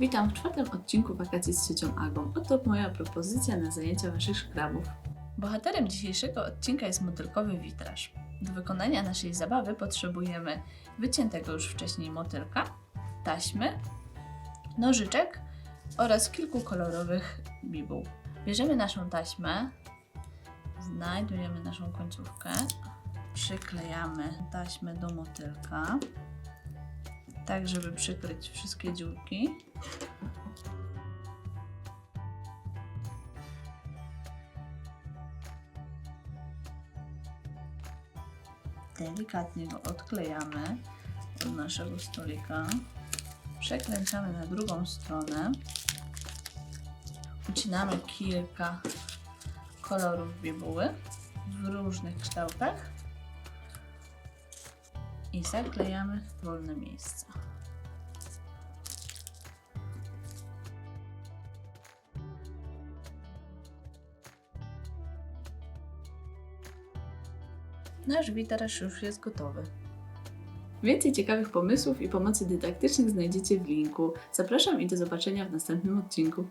Witam w czwartym odcinku wakacji z ciocią Agą. Oto moja propozycja na zajęcia Waszych szkrabów. Bohaterem dzisiejszego odcinka jest motylkowy witraż. Do wykonania naszej zabawy potrzebujemy wyciętego już wcześniej motylka, taśmy, nożyczek oraz kilku kolorowych bibuł. Bierzemy naszą taśmę, znajdujemy naszą końcówkę, przyklejamy taśmę do motylka, tak żeby przykryć wszystkie dziurki. Delikatnie go odklejamy od naszego stolika. Przekręcamy na drugą stronę. Ucinamy kilka kolorów bibuły w różnych kształtach i zaklejamy wolne miejsca. Nasz witraż już jest gotowy. Więcej ciekawych pomysłów i pomocy dydaktycznych znajdziecie w linku. Zapraszam i do zobaczenia w następnym odcinku.